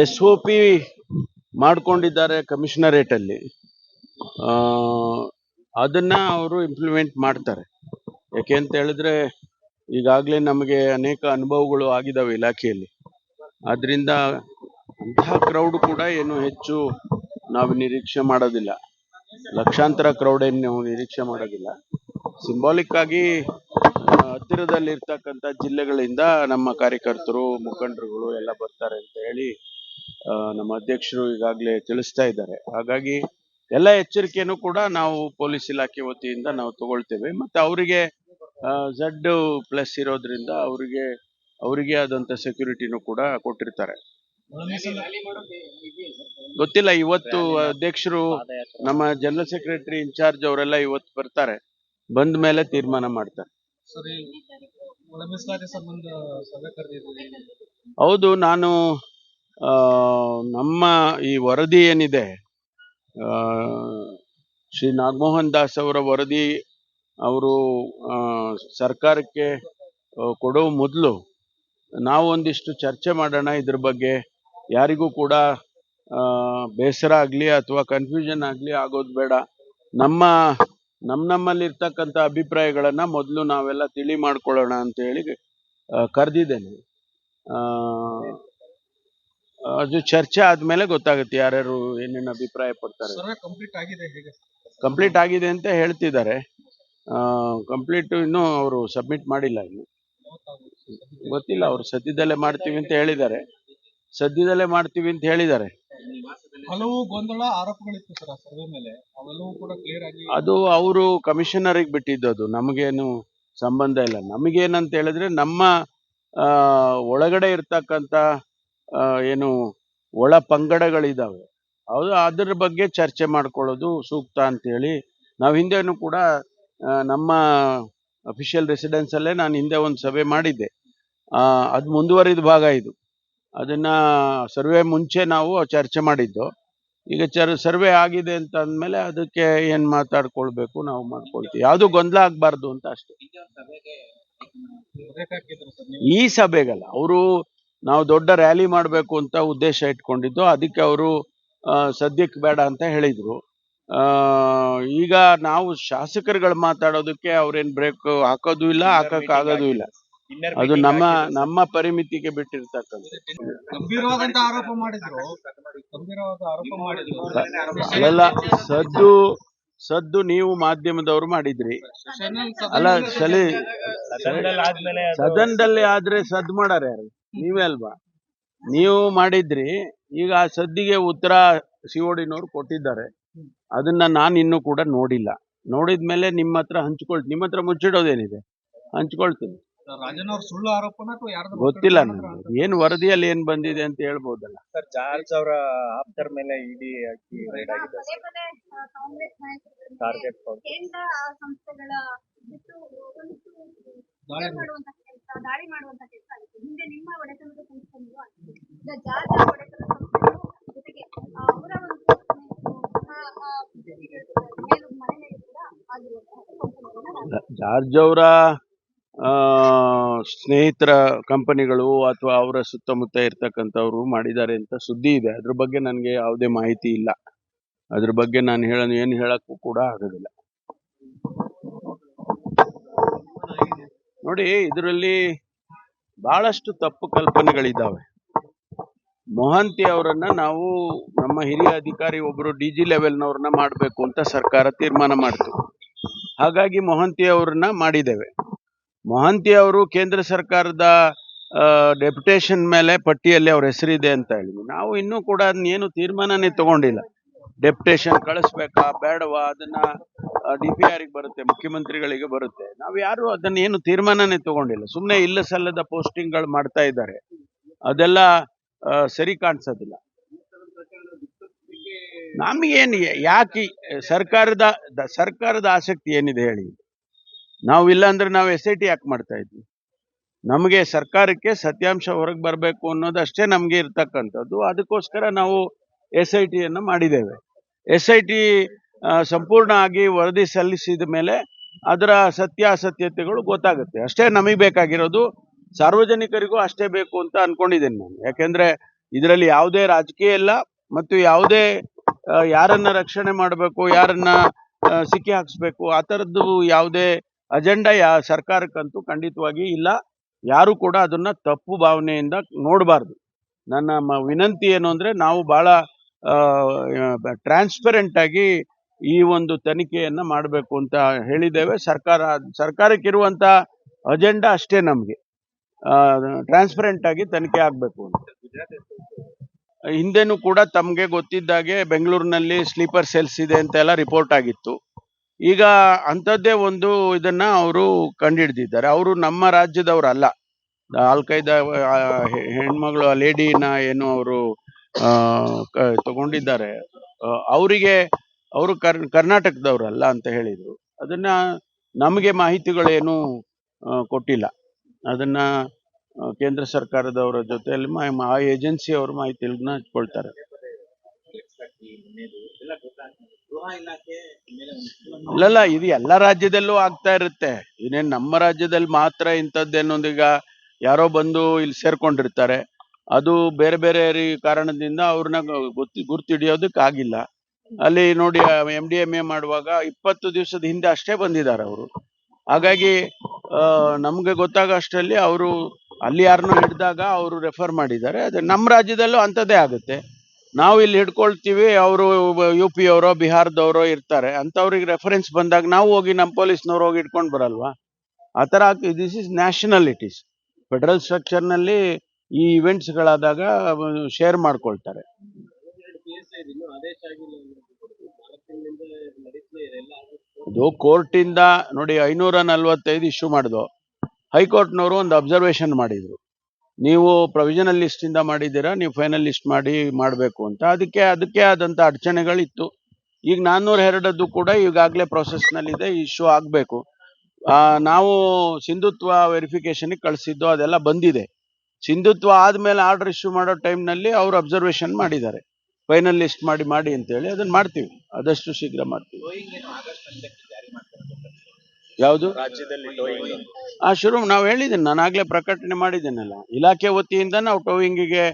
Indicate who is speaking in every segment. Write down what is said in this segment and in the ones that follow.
Speaker 1: S O P ಮಾಡ್ಕೊಂಡಿದ್ದಾರೆ ಕಮಿಷನರೇಟಲ್ಲಿ. ಅದನ್ನ ಅವರು ಇಂಪ್ಲಿಮೆಂಟ್ ಮಾಡ್ತಾರೆ. ಯಾಕೆ ಅಂತ ಹೇಳಿದ್ರೆ, ಈಗಾಗಲೇ ನಮಗೆ ಅನೇಕ ಅನುಭವಗಳು ಆಗಿದಾವೆ ಇಲಾಖೆಯಲ್ಲಿ. ಅದರಿಂದ ಅಂತಹ ಕ್ರೌಡ್ ಕೂಡ ಏನು ಹೆಚ್ಚು ನಾವು ನಿರೀಕ್ಷೆ ಮಾಡೋದಿಲ್ಲ. ಲಕ್ಷಾಂತರ ಕ್ರೌಡ್ ಏನು ನಾವು ನಿರೀಕ್ಷೆ ಮಾಡೋದಿಲ್ಲ. ಸಿಂಬಾಲಿಕ್ ಆಗಿ ಹತ್ತಿರದಲ್ಲಿರ್ತಕ್ಕಂಥ ಜಿಲ್ಲೆಗಳಿಂದ ನಮ್ಮ ಕಾರ್ಯಕರ್ತರು, ಮುಖಂಡರುಗಳು ಎಲ್ಲ ಬರ್ತಾರೆ ಅಂತ ಹೇಳಿ ನಮ್ಮ ಅಧ್ಯಕ್ಷರು ಈಗಾಗಲೇ ತಿಳಿಸ್ತಾ ಇದ್ದಾರೆ. ಹಾಗಾಗಿ ಎಲ್ಲ ಎಚ್ಚರಿಕೆಯನ್ನು ಕೂಡ ನಾವು ಪೊಲೀಸ್ ಇಲಾಖೆ ವತಿಯಿಂದ ನಾವು ತಗೊಳ್ತೇವೆ. ಮತ್ತೆ ಅವರಿಗೆ ಝಡ್ ಪ್ಲಸ್ ಇರೋದ್ರಿಂದ ಅವರಿಗೆ ಅವರಿಗೆ ಆದಂತ ಸೆಕ್ಯೂರಿಟಿನೂ ಕೂಡ ಕೊಟ್ಟಿರ್ತಾರೆ. ಗೊತ್ತಿಲ್ಲ ಇವತ್ತು ಅಧ್ಯಕ್ಷರು ನಮ್ಮ ಜನರಲ್ ಸೆಕ್ರೆಟರಿ ಇನ್ಚಾರ್ಜ್ ಅವರೆಲ್ಲ ಇವತ್ತು ಬರ್ತಾರೆ. ಬಂದ ಮೇಲೆ ತೀರ್ಮಾನ ಮಾಡ್ತಾರೆ. ಹೌದು ನಾನು ನಮ್ಮ ಈ ವರದಿ ಏನಿದೆ ಶ್ರೀ ನಾಗಮೋಹನ್ ದಾಸ್ ಅವರ ವರದಿ, ಅವರು ಸರ್ಕಾರಕ್ಕೆ ಕೊಡೋ ಮೊದಲು ನಾವು ಒಂದಿಷ್ಟು ಚರ್ಚೆ ಮಾಡೋಣ ಇದ್ರ ಬಗ್ಗೆ. ಯಾರಿಗೂ ಕೂಡ ಬೇಸರ ಆಗಲಿ ಅಥವಾ ಕನ್ಫ್ಯೂಷನ್ ಆಗಲಿ ಆಗೋದು ಬೇಡ. ನಮ್ಮ ನಮ್ಮ ನಮ್ಮಲ್ಲಿರ್ತಕ್ಕಂಥ ಅಭಿಪ್ರಾಯಗಳನ್ನ ಮೊದಲು ನಾವೆಲ್ಲ ತಿಳಿ ಮಾಡ್ಕೊಳ್ಳೋಣ ಅಂತ ಹೇಳಿ ಕರೆದಿದ್ದೇನೆ. ಅದು ಚರ್ಚೆ ಆದ್ಮೇಲೆ ಗೊತ್ತಾಗುತ್ತೆ ಯಾರ್ಯಾರು ಏನೇನು ಅಭಿಪ್ರಾಯ ಪಡ್ತಾರೆ.
Speaker 2: ಕಂಪ್ಲೀಟ್ ಆಗಿದೆ
Speaker 1: ಕಂಪ್ಲೀಟ್ ಆಗಿದೆ ಅಂತ ಹೇಳ್ತಿದ್ದಾರೆ. ಕಂಪ್ಲೀಟ್ ಇನ್ನೂ ಅವರು ಸಬ್ಮಿಟ್ ಮಾಡಿಲ್ಲ ಇನ್ನು. ಗೊತ್ತಿಲ್ಲ ಅವರು ಸದ್ಯದಲ್ಲೇ ಮಾಡ್ತೀವಿ ಅಂತ ಹೇಳಿದ್ದಾರೆ. ಸದ್ಯದಲ್ಲೇ ಮಾಡ್ತೀವಿ ಅಂತ ಹೇಳಿದ್ದಾರೆ.
Speaker 2: ಹಲವು ಗೊಂದಲ ಆರೋಪಗಳಿತ್ತು ಸರ್ ಸರ್ವೆ ಮೇಲೆ. ಅವೆಲ್ಲವೂ ಕೂಡ ಕ್ಲಿಯರ್ ಆಗಿ
Speaker 1: ಅದು ಅವರು ಕಮಿಷನರಿಗೆ ಅದು. ನಮಗೇನು ಸಂಬಂಧ ಇಲ್ಲ. ನಮಗೇನಂತ ಹೇಳಿದ್ರೆ ನಮ್ಮ ಒಳಗಡೆ ಇರ್ತಕ್ಕಂಥ ಏನು ಒಳ ಪಂಗಡಗಳಿದ್ದಾವೆ ಅದು ಅದ್ರ ಬಗ್ಗೆ ಚರ್ಚೆ ಮಾಡ್ಕೊಳ್ಳೋದು ಸೂಕ್ತ ಅಂತೇಳಿ ನಾವು ಹಿಂದೆನೂ ಕೂಡ ನಮ್ಮ ಅಫಿಷಿಯಲ್ ರೆಸಿಡೆನ್ಸ್ ಅಲ್ಲೇ ನಾನು ಹಿಂದೆ ಒಂದು ಸಭೆ ಮಾಡಿದ್ದೆ. ಅದು ಮುಂದುವರಿದ ಭಾಗ ಇದು. ಅದನ್ನ ಸರ್ವೆ ಮುಂಚೆ ನಾವು ಚರ್ಚೆ ಮಾಡಿದ್ದು. ಈಗ ಚರ್, ಸರ್ವೆ ಆಗಿದೆ ಅಂತ ಅಂದಮೇಲೆ ಅದಕ್ಕೆ ಏನು ಮಾತಾಡ್ಕೊಳ್ಬೇಕು ನಾವು ಮಾಡ್ಕೊಳ್ತೀವಿ. ಯಾವುದು ಗೊಂದಲ ಆಗಬಾರ್ದು ಅಂತ ಅಷ್ಟೇ. ಈ ಸಭೆಗಲ್ಲ, ಅವರು ನಾವು ದೊಡ್ಡ ರ್ಯಾಲಿ ಮಾಡಬೇಕು ಅಂತ ಉದ್ದೇಶ ಇಟ್ಕೊಂಡಿದ್ದು. ಅದಕ್ಕೆ ಅವರು ಸದ್ಯಕ್ಕೆ ಬೇಡ ಅಂತ ಹೇಳಿದರು. ಆ, ಈಗ ನಾವು ಶಾಸಕರುಗಳು ಮಾತಾಡೋದಕ್ಕೆ ಅವ್ರೇನು ಬ್ರೇಕ್ ಹಾಕೋದು ಇಲ್ಲ ಹಾಕಕ್ ಆಗೋದು ಇಲ್ಲ. ಅದು ನಮ್ಮ ನಮ್ಮ ಪರಿಮಿತಿಗೆ ಬಿಟ್ಟಿರ್ತಕ್ಕಂಥ
Speaker 2: ಗಂಭೀರವಾದಂತ ಆರೋಪ ಮಾಡಿದ್ರು. ಗಂಭೀರವಾದ ಆರೋಪ ಮಾಡಿದ್ರು.
Speaker 1: ಅಲ್ಲ ಸದ್ದು ಸದ್ದು ನೀವು ಮಾಧ್ಯಮದವರು ಮಾಡಿದ್ರಿ. ಅಲ್ಲ ಸಲಿ ಸದನದಲ್ಲಿ ಆದ್ರೆ ಸದ್ದು ಮಾಡಾರ ಯಾರು? ನೀವೇ ಅಲ್ವಾ? ನೀವು ಮಾಡಿದ್ರಿ ಈಗ ಆ ಸದ್ದಿಗೆ ಉತ್ತರ ಸಿಒಡಿನವ್ರು ಕೊಟ್ಟಿದ್ದಾರೆ. ಅದನ್ನ ನಾನು ಇನ್ನೂ ಕೂಡ ನೋಡಿಲ್ಲ. ನೋಡಿದ್ಮೇಲೆ ನಿಮ್ಮ ಹತ್ರ ಹಂಚ್ಕೊಳ್ತೀನಿ ನಿಮ್ಮ ಹತ್ರ ಮುಚ್ಚಿಡೋದೇನಿದೆ? ಹಂಚ್ಕೊಳ್ತೀನಿ. ಗೊತ್ತಿಲ್ಲ ನನಗೆ ಏನ್ ವರದಿಯಲ್ಲಿ ಏನ್ ಬಂದಿದೆ ಅಂತ ಹೇಳ್ಬೋದಲ್ಲ.
Speaker 3: ಸರ್ ಜಾರ್ಜ್ ಅವರ ಆಪ್ತರ ಮೇಲೆ ಇಡಿ ಹಾಕಿ ರೈಡ್ ಆಗಿದೆ ಟಾರ್ಗೆಟ್
Speaker 4: ಸಂಸ್ಥೆಗಳ
Speaker 2: ದಾಳಿ
Speaker 4: ಮಾಡುವಂತ ಕೆಲಸ ಆಗುತ್ತೆ. ಹಿಂದೆ ನಿಮ್ಮ ಒಡೆತನದ ಸಂಸ್ಥೆಗಳು ಈಗ ಜಾರ್ಜ್ ಸಂಸ್ಥೆಗಳು ಜೊತೆಗೆ ಅವರ ಒಂದು
Speaker 1: ಜಾರ್ಜ್ ಅವರ ಸ್ನೇಹಿತರ ಕಂಪನಿಗಳು ಅಥವಾ ಅವರ ಸುತ್ತಮುತ್ತ ಇರ್ತಕ್ಕಂಥವ್ರು ಮಾಡಿದ್ದಾರೆ ಅಂತ ಸುದ್ದಿ ಇದೆ. ಅದ್ರ ಬಗ್ಗೆ ನನಗೆ ಯಾವುದೇ ಮಾಹಿತಿ ಇಲ್ಲ. ಅದ್ರ ಬಗ್ಗೆ ನಾನು ಹೇಳ ಏನು ಹೇಳಕ್ಕೂ ಕೂಡ ಆಗೋದಿಲ್ಲ. ನೋಡಿ, ಇದರಲ್ಲಿ ಬಹಳಷ್ಟು ತಪ್ಪು ಕಲ್ಪನೆಗಳಿದ್ದಾವೆ. ಮೊಹಂತಿ ಅವರನ್ನ ನಾವು ನಮ್ಮ ಹಿರಿಯ ಅಧಿಕಾರಿ ಒಬ್ಬರು ಡಿ ಜಿ ಲೆವೆಲ್ನವ್ರನ್ನ ಮಾಡಬೇಕು ಅಂತ ಸರ್ಕಾರ ತೀರ್ಮಾನ ಮಾಡಿತು. ಹಾಗಾಗಿ ಮೊಹಂತಿ ಅವ್ರನ್ನ ಮಾಡಿದ್ದೇವೆ. ಮೊಹಂತಿ ಅವರು ಕೇಂದ್ರ ಸರ್ಕಾರದ ಡೆಪ್ಯುಟೇಷನ್ ಮೇಲೆ ಪಟ್ಟಿಯಲ್ಲಿ ಅವ್ರ ಹೆಸರಿದೆ ಅಂತ ಹೇಳಿದ್ವಿ ನಾವು ಇನ್ನೂ ಕೂಡ ಅದನ್ನೇನು ತೀರ್ಮಾನನೇ ತಗೊಂಡಿಲ್ಲ. ಡೆಪ್ಯುಟೇಷನ್ ಕಳಿಸ್ಬೇಕಾ ಬೇಡವಾ? ಅದನ್ನ ಡಿ ಪಿ ಬರುತ್ತೆ, ಮುಖ್ಯಮಂತ್ರಿಗಳಿಗೆ ಬರುತ್ತೆ. ನಾವು ಯಾರು ಅದನ್ನ ಏನು ತೀರ್ಮಾನನೇ ತಗೊಂಡಿಲ್ಲ. ಸುಮ್ಮನೆ ಇಲ್ಲ ಸಲ್ಲದ ಪೋಸ್ಟಿಂಗ್ಗಳು ಮಾಡ್ತಾ ಇದ್ದಾರೆ. ಅದೆಲ್ಲ ಸರಿ ಕಾಣಿಸೋದಿಲ್ಲ. ನಮಗೇನು ಯಾಕೆ, ಸರ್ಕಾರದ ಸರ್ಕಾರದ ಆಸಕ್ತಿ ಏನಿದೆ ಹೇಳಿ. ನಾವು ಇಲ್ಲ ಅಂದ್ರೆ ನಾವು ಎಸ್ ಐ ಟಿ ಯಾಕೆ ಮಾಡ್ತಾ ಇದ್ವಿ? ನಮಗೆ ಸರ್ಕಾರಕ್ಕೆ ಸತ್ಯಾಂಶ ಹೊರಗೆ ಬರಬೇಕು ಅನ್ನೋದಷ್ಟೇ ನಮಗೆ ಇರ್ತಕ್ಕಂಥದ್ದು. ಅದಕ್ಕೋಸ್ಕರ ನಾವು ಎಸ್ ಐ ಟಿಯನ್ನು ಮಾಡಿದ್ದೇವೆ. ಎಸ್ ಐ ಟಿ ಸಂಪೂರ್ಣ ಆಗಿ ವರದಿ ಸಲ್ಲಿಸಿದ ಮೇಲೆ ಅದರ ಸತ್ಯಾಸತ್ಯತೆಗಳು ಗೊತ್ತಾಗುತ್ತೆ. ಅಷ್ಟೇ ನಮಗೆ ಬೇಕಾಗಿರೋದು ಸಾರ್ವಜನಿಕರಿಗೂ ಅಷ್ಟೇ ಬೇಕು ಅಂತ ಅನ್ಕೊಂಡಿದ್ದೇನೆ ನಾನು. ಯಾಕೆಂದ್ರೆ ಇದರಲ್ಲಿ ಯಾವುದೇ ರಾಜಕೀಯ ಇಲ್ಲ ಮತ್ತು ಯಾವುದೇ ಯಾರನ್ನ ರಕ್ಷಣೆ ಮಾಡಬೇಕು, ಯಾರನ್ನ ಸಿಕ್ಕಿ ಹಾಕಿಸ್ಬೇಕು, ಆ ಥರದ್ದು ಯಾವುದೇ ಅಜೆಂಡಾ ಯಾ, ಸರ್ಕಾರಕ್ಕಂತೂ ಖಂಡಿತವಾಗಿ ಇಲ್ಲ. ಯಾರು ಕೂಡ ಅದನ್ನ ತಪ್ಪು ಭಾವನೆಯಿಂದ ನೋಡಬಾರ್ದು. ನನ್ನ ವಿನಂತಿ ಏನು ಅಂದ್ರೆ ನಾವು ಬಹಳ ಟ್ರಾನ್ಸ್ಪರೆಂಟ್ ಆಗಿ ಈ ಒಂದು ತನಿಖೆಯನ್ನ ಮಾಡಬೇಕು ಅಂತ ಹೇಳಿದ್ದೇವೆ. ಸರ್ಕಾರ, ಸರ್ಕಾರಕ್ಕಿರುವಂತ ಅಜೆಂಡಾ ಅಷ್ಟೇ ನಮಗೆ. ಟ್ರಾನ್ಸ್ಪರೆಂಟ್ ಆಗಿ ತನಿಖೆ ಆಗಬೇಕು ಅಂತ. ಹಿಂದೆನೂ ಕೂಡ ತಮಗೆ ಗೊತ್ತಿದ್ದಾಗೆ ಬೆಂಗಳೂರಿನಲ್ಲಿ ಸ್ಲೀಪರ್ ಸೆಲ್ಸ್ ಇದೆ ಅಂತೆಲ್ಲ ರಿಪೋರ್ಟ್ ಆಗಿತ್ತು. ಈಗ ಅಂಥದ್ದೇ ಒಂದು ಇದನ್ನ ಅವರು ಕಂಡುಹಿಡಿದಿದ್ದಾರೆ ಅವರು ನಮ್ಮ ರಾಜ್ಯದವರಲ್ಲ. ಅಲ್ ಖೈದಾ ಹೆಣ್ಮಗಳು, ಆ ಲೇಡಿನ ಏನು ಅವರು ತಗೊಂಡಿದ್ದಾರೆ. ಅವರಿಗೆ, ಅವರು ಕರ್, ಕರ್ನಾಟಕದವರಲ್ಲ ಅಂತ ಹೇಳಿದರು. ಅದನ್ನ ನಮಗೆ ಮಾಹಿತಿಗಳೇನು ಕೊಟ್ಟಿಲ್ಲ. ಅದನ್ನ ಕೇಂದ್ರ ಸರ್ಕಾರದವರ ಜೊತೆಯಲ್ಲಿ ಆ ಏಜೆನ್ಸಿ ಅವರು ಮಾಹಿತಿಗಳನ್ನ ಹಂಚ್ಕೊಳ್ತಾರೆ ಅಲ್ಲಲ್ಲ ಇದು ಎಲ್ಲ ರಾಜ್ಯದಲ್ಲೂ ಆಗ್ತಾ ಇರುತ್ತೆ. ಇನ್ನೇನು ನಮ್ಮ ರಾಜ್ಯದಲ್ಲಿ ಮಾತ್ರ ಇಂಥದ್ದೇನೊಂದೀಗ ಯಾರೋ ಬಂದು ಇಲ್ಲಿ ಸೇರ್ಕೊಂಡಿರ್ತಾರೆ. ಅದು ಬೇರೆ ಬೇರೆ ಕಾರಣದಿಂದ ಅವ್ರನ್ನ ಗೊತ್ತಿ ಆಗಿಲ್ಲ. ಅಲ್ಲಿ ನೋಡಿ ಎಂ ಡಿ ಎಂ ಎ ಮಾಡುವಾಗ ಇಪ್ಪತ್ತು ದಿವಸದ ಹಿಂದೆ ಅಷ್ಟೇ ಬಂದಿದ್ದಾರೆ ಅವರು. ಹಾಗಾಗಿ ನಮಗೆ ನಮ್ಗೆ ಗೊತ್ತಾಗೋ ಅಷ್ಟರಲ್ಲಿ ಅವರು ಅಲ್ಲಿ ಯಾರನ್ನೋ ಹಿಡಿದಾಗ ಅವರು ರೆಫರ್ ಮಾಡಿದ್ದಾರೆ. ಅದೇ ನಮ್ಮ ರಾಜ್ಯದಲ್ಲೂ ಅಂಥದ್ದೇ ಆಗುತ್ತೆ. ನಾವು ಇಲ್ಲಿ ಹಿಡ್ಕೊಳ್ತೀವಿ, ಅವರು ಯು ಪಿ ಅವರೋ, ಬಿಹಾರದವರೋ ಇರ್ತಾರೆ. ಅಂಥವ್ರಿಗೆ ರೆಫರೆನ್ಸ್ ಬಂದಾಗ ನಾವು ಹೋಗಿ ನಮ್ಮ ಪೊಲೀಸ್ನವ್ರು ಹೋಗಿ ಇಟ್ಕೊಂಡು ಬರಲ್ವಾ? ಆ ಥರ ದಿಸ್ ಇಸ್ ನ್ಯಾಷನಲಿಟೀಸ್ ಫೆಡರಲ್ ಸ್ಟ್ರಕ್ಚರ್ನಲ್ಲಿ ಈ ಇವೆಂಟ್ಸ್ಗಳಾದಾಗ ಶೇರ್ ಮಾಡ್ಕೊಳ್ತಾರೆ. ಅದು ಕೋರ್ಟಿಂದ ನೋಡಿ ಐನೂರ ನಲ್ವತ್ತೈದು ಇಶ್ಯೂ ಮಾಡಿದ್ವು. ಹೈಕೋರ್ಟ್ನವರು ಒಂದು ಅಬ್ಸರ್ವೇಷನ್ ಮಾಡಿದ್ರು. ನೀವು ಪ್ರೊವಿಷನಲ್ ಲಿಸ್ಟಿಂದ ಮಾಡಿದ್ದೀರಾ, ನೀವು ಫೈನಲ್ ಲಿಸ್ಟ್ ಮಾಡಿ, ಮಾಡಬೇಕು ಅಂತ. ಅದಕ್ಕೆ ಅದಕ್ಕೆ ಆದಂಥ ಅಡಚಣೆಗಳಿತ್ತು. ಈಗ ನಾನ್ನೂರ ಎರಡದ್ದು ಕೂಡ ಈಗಾಗಲೇ ಪ್ರೊಸೆಸ್ನಲ್ಲಿದೆ ಇಶ್ಯೂ ಆಗಬೇಕು. ನಾವು ಸಿಂಧುತ್ವ ವೆರಿಫಿಕೇಷನ್ಗೆ ಕಳಿಸಿದ್ದು, ಅದೆಲ್ಲ ಬಂದಿದೆ. ಸಿಂಧುತ್ವ ಆದಮೇಲೆ ಆರ್ಡರ್ ಇಶ್ಯೂ ಮಾಡೋ ಟೈಮ್ನಲ್ಲಿ ಅವರು ಅಬ್ಸರ್ವೇಷನ್ ಮಾಡಿದ್ದಾರೆ. ಫೈನಲ್ ಲಿಸ್ಟ್ ಮಾಡಿ ಮಾಡಿ ಅಂತೇಳಿ ಅದನ್ನ ಮಾಡ್ತೀವಿ. ಆದಷ್ಟು ಶೀಘ್ರ ಮಾಡ್ತೀವಿ. ಯಾವುದು?
Speaker 3: ರಾಜ್ಯದಲ್ಲಿ
Speaker 1: ಆ, ಶುರು ನಾವು ಹೇಳಿದ್ದೀನಿ ನಾನು ಆಗ್ಲೇ ಪ್ರಕಟಣೆ ಮಾಡಿದ್ದೀನಲ್ಲ. ಇಲಾಖೆ ವತಿಯಿಂದ ನಾವು ಟೋವಿಂಗಿಗೆ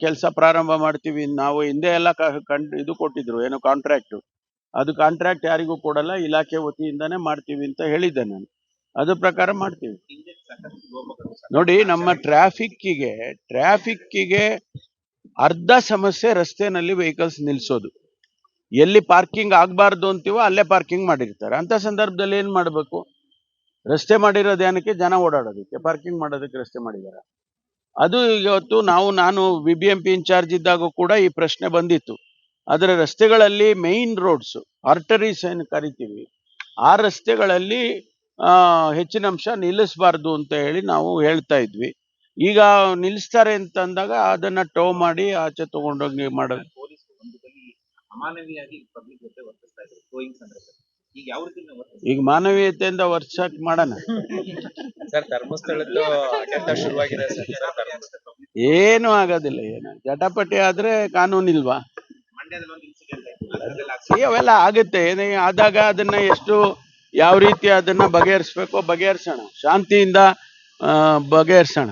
Speaker 1: ಕೆಲಸ ಪ್ರಾರಂಭ ಮಾಡ್ತೀವಿ. ನಾವು ಹಿಂದೆ ಎಲ್ಲ ಕಂಡು, ಇದು ಕೊಟ್ಟಿದ್ರು, ಏನು ಕಾಂಟ್ರಾಕ್ಟ್ ಅದು ಕಾಂಟ್ರಾಕ್ಟ್ ಯಾರಿಗೂ ಕೊಡಲ್ಲ, ಇಲಾಖೆ ವತಿಯಿಂದಾನೇ ಮಾಡ್ತೀವಿ ಅಂತ ಹೇಳಿದ್ದೆ ನಾನು. ಅದ್ರ ಪ್ರಕಾರ ಮಾಡ್ತೀವಿ. ನೋಡಿ, ನಮ್ಮ ಟ್ರಾಫಿಕ್ಕಿಗೆ ಟ್ರಾಫಿಕ್ಕಿಗೆ ಅರ್ಧ ಸಮಸ್ಯೆ ರಸ್ತೆನಲ್ಲಿ ವೆಹಿಕಲ್ಸ್ ನಿಲ್ಸೋದು. ಎಲ್ಲಿ ಪಾರ್ಕಿಂಗ್ ಆಗಬಾರ್ದು ಅಂತೀವೋ ಅಲ್ಲೇ ಪಾರ್ಕಿಂಗ್ ಮಾಡಿರ್ತಾರೆ. ಅಂತ ಸಂದರ್ಭದಲ್ಲಿ ಏನ್ ಮಾಡಬೇಕು? ರಸ್ತೆ ಮಾಡಿರೋದು ಏನಕ್ಕೆ ಜನ ಓಡಾಡೋದಕ್ಕೆ ಪಾರ್ಕಿಂಗ್ ಮಾಡೋದಕ್ಕೆ ರಸ್ತೆ ಮಾಡಿದ್ದಾರೆ ಅದು ಇವತ್ತು ನಾವು, ನಾನು B B M P incharge ಇದ್ದಾಗ ಕೂಡ ಈ ಪ್ರಶ್ನೆ ಬಂದಿತ್ತು. ಆದರೆ ರಸ್ತೆಗಳಲ್ಲಿ ಮೇನ್ ರೋಡ್ಸ್ ಆರ್ಟರೀಸ್ ಏನು ಕರಿತೀವಿ? ಆ ರಸ್ತೆಗಳಲ್ಲಿ ಹೆಚ್ಚಿನ ಅಂಶ ನಿಲ್ಲಿಸಬಾರ್ದು ಅಂತ ಹೇಳಿ ನಾವು ಹೇಳ್ತಾ ಇದ್ವಿ. ಈಗ ನಿಲ್ಲಿಸ್ತಾರೆ ಅಂತ ಅಂದಾಗ ಅದನ್ನ ಟೋ ಮಾಡಿ ಆಚೆ ತಗೊಂಡೋಗಿ ಮಾಡೋದು.
Speaker 3: ಈಗ
Speaker 1: ಮಾನವೀಯತೆಯಿಂದ ವರ್ಷಕ್ ಮಾಡೋಣ. ಏನು ಆಗೋದಿಲ್ಲ ಏನು ಜಟಾಪಟಿ ಆದ್ರೆ ಕಾನೂನಿಲ್ವಾ ಅವೆಲ್ಲ ಆಗುತ್ತೆ. ಏನೇ ಆದಾಗ ಅದನ್ನ ಎಷ್ಟು ಯಾವ ರೀತಿ ಅದನ್ನ ಬಗೆಹರಿಸ್ಬೇಕೋ ಬಗೆಹರಿಸೋಣ. ಶಾಂತಿಯಿಂದ ಬಗೆಹರಿಸೋಣ.